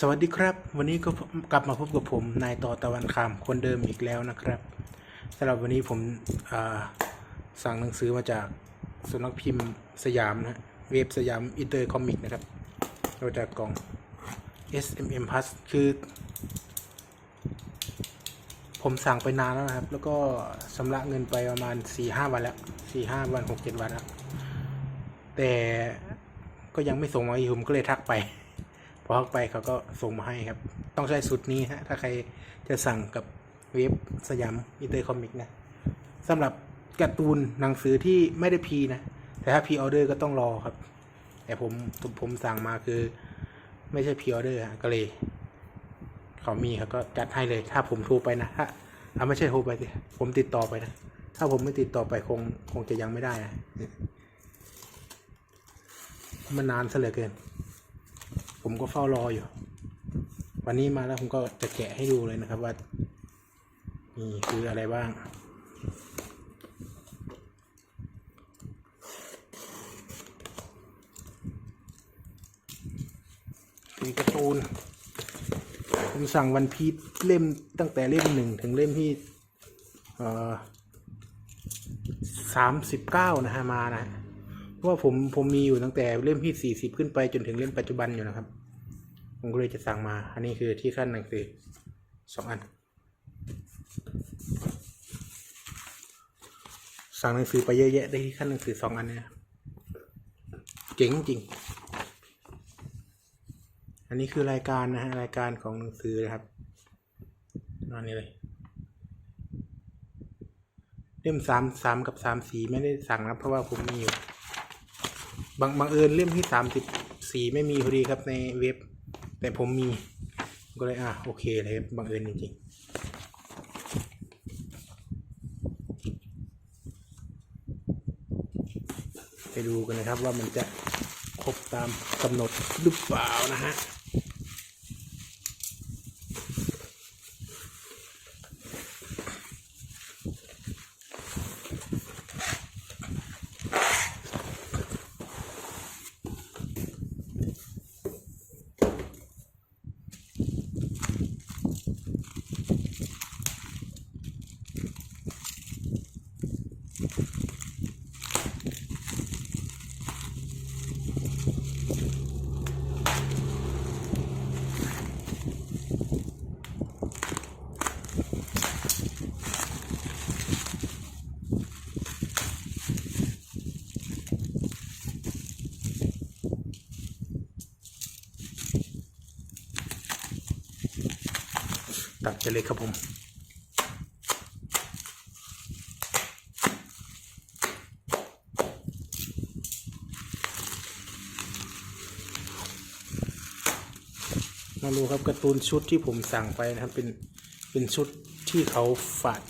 สวัสดีครับ วันนี้ก็กลับมาพบกับผม นายต่อตะวันคำคนเดิมอีกแล้วนะครับสำหรับวันนี้ผมสั่งหนังสือมาจากสำนักพิมพ์สยามนะเว็บสยามอินเตอร์คอมิกนะครับเราจากกล่อง SMM Plus คือ ผมสั่งไปนานแล้วนะครับ แล้วก็ชำระเงินไปประมาณ 4-5 วันแล้ว4-5 วัน 6-7 วันแล้วแต่ก็ยังไม่ส่งมาอีกผมก็เลยทักไป พอกไปเขาก็ส่งมาให้ครับ ต้องใช้สุดนี้ฮะ ถ้าใครจะสั่งกับเว็บสยามอินเตอร์คอมิกนะสำหรับการ์ตูนหนังสือที่ไม่ได้พีนะ แต่ถ้าพีออเดอร์ก็ต้องรอครับ แต่ผมผมสั่งมาคือ ไม่ใช่พีออเดอร์ฮะก็เลยเขามีเขาก็จัดให้เลย ถ้าผมโทรไปนะถ้าอ่าไม่ใช่โทรไปสิผมติดต่อไปนะ ถ้าผมไม่ติดต่อไปคงคงจะยังไม่ได้นะมันนานซะเหลือเกิน ผมก็เฝ้ารออยู่ วันนี้มาแล้วผมก็จะแกะให้ดูเลยนะครับว่านี่คืออะไรบ้างมีการ์ตูน ผมสั่งวันพีชเล่มตั้งแต่เล่มหนึ่งถึงเล่มที่สามสิบเก้านะฮะมานะ ราะว่าผมผมมีอยู่ตั้งแต่เล่มที่สี่สิบขึ้นไปจนถึงเล่มปัจจุบันอยู่นะครับ ผมก็เลยจะสั่งมา อันนี้คือที่ขั้นหนังสือสองอัน สั่งหนังสือไปเยอะแยะได้ที่ขั้นหนังสือสองอันเนี่ยเจ๋งจริง อันนี้คือรายการนะฮะรายการของหนังสือนะครับอันนี้เลยเล่มสามสามกับสามสีไม่ได้สั่งนะเพราะว่าผมมีอยู่ บางบางเอิญเล่มที่สามสิบสี่ไม่มีพอดีครับในเว็บ แต่ผมมี ก็เลยอะโอเคเลยบบังเอิญจริงๆ ไปดูกันนะครับว่ามันจะครบตามกำหนดหรือเปล่านะฮะ ตัดไปเลยครับผม มาดูครับการ์ตูนชุดที่ผมสั่งไปนะครับ เป็นเป็นชุดที่เขาฝาด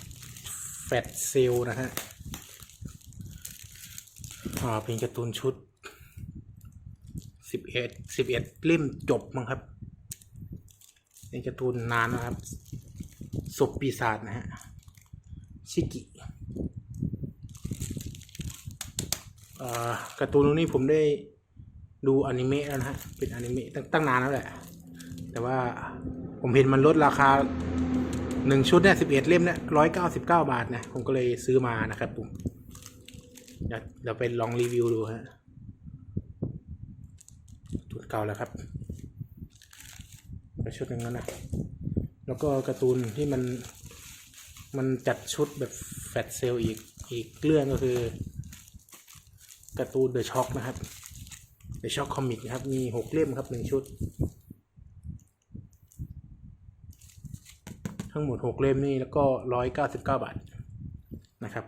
แฟดเซลนะฮะอ่าเป็นการ์ตูนชุดสิบเอ็ดสิบเอ็ดเล่มจบมั้งครับเป็นการ์ตูนนานนะครับ ศพปีศาจนะฮะ ชิกิอ่อการ์ตูนนี้ผมได้ดูอนิเมะแล้วนะฮะ เป็นอนิเมะตั้งตั้งนานแล้วแหละ แต่ว่าผมเห็นมันลดราคาหนึ่งชุดเนี่ยสิบเอ็ดเล่มเนี่ยร้อยเก้าสิบเก้าบาทนะ ผมก็เลยซื้อมานะครับผมเดี๋ยวเดี๋ยวไปลองรีวิวดูฮะชุดเก่าแล้วครับไปชุดหนึ่งแล้วนะ แล้วก็การ์ตูนที่มันมันจัดชุดแบบแฟตเซลอีกอีกเรื่องก็คือการ์ตูนเดอะช็อคนะครับเดอะช็อคคอมิกนะครับ มีหกเล่มครับหนึ่งชุด ทั้งหมดหกเล่มนี่แล้วก็ร้อยเก้าสิบเก้าบาทนะครับ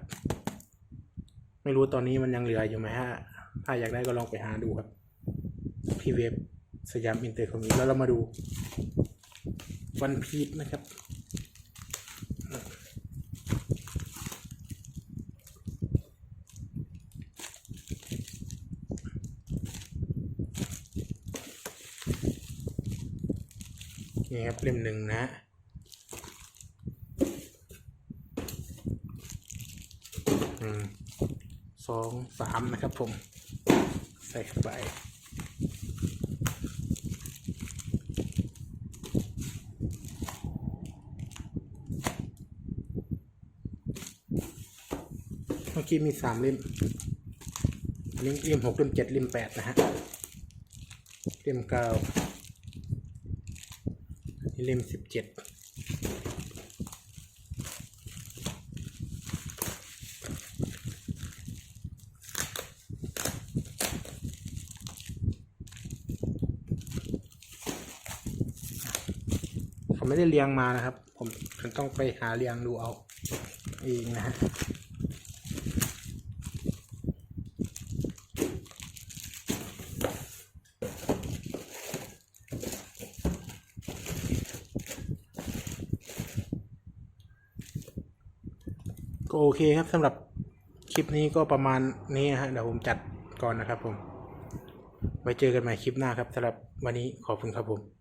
ไม่รู้ตอนนี้มันยังเหลืออยู่ไหมฮะ ถ้าอยากได้ก็ลองไปหาดูครับที่เว็บสยามอินเตอร์คอมิกแล้วเรามาดู วันพีชนะครับ นี่ครับเล่มหนึ่งนะหนึ่งสองสามนะครับผม ใส่เข้าไป มื่อกี้มีสามเล่มอันนี้เล่มหกเล่มเจ็ดเล่มแปดนะฮะเล่มเก้าอันนี้เล่มสิบเจ็ดเขาไม่ได้เรียงมานะครับผมผมต้องไปหาเรียงดูเอาเองนะฮะ ก็โอเคครับสำหรับคลิปนี้ก็ประมาณนี้นะฮะเดี๋ยวผมจัดก่อนนะครับผม ไว้เจอกันใหม่คลิปหน้าครับสำหรับวันนี้ขอบคุณครับผม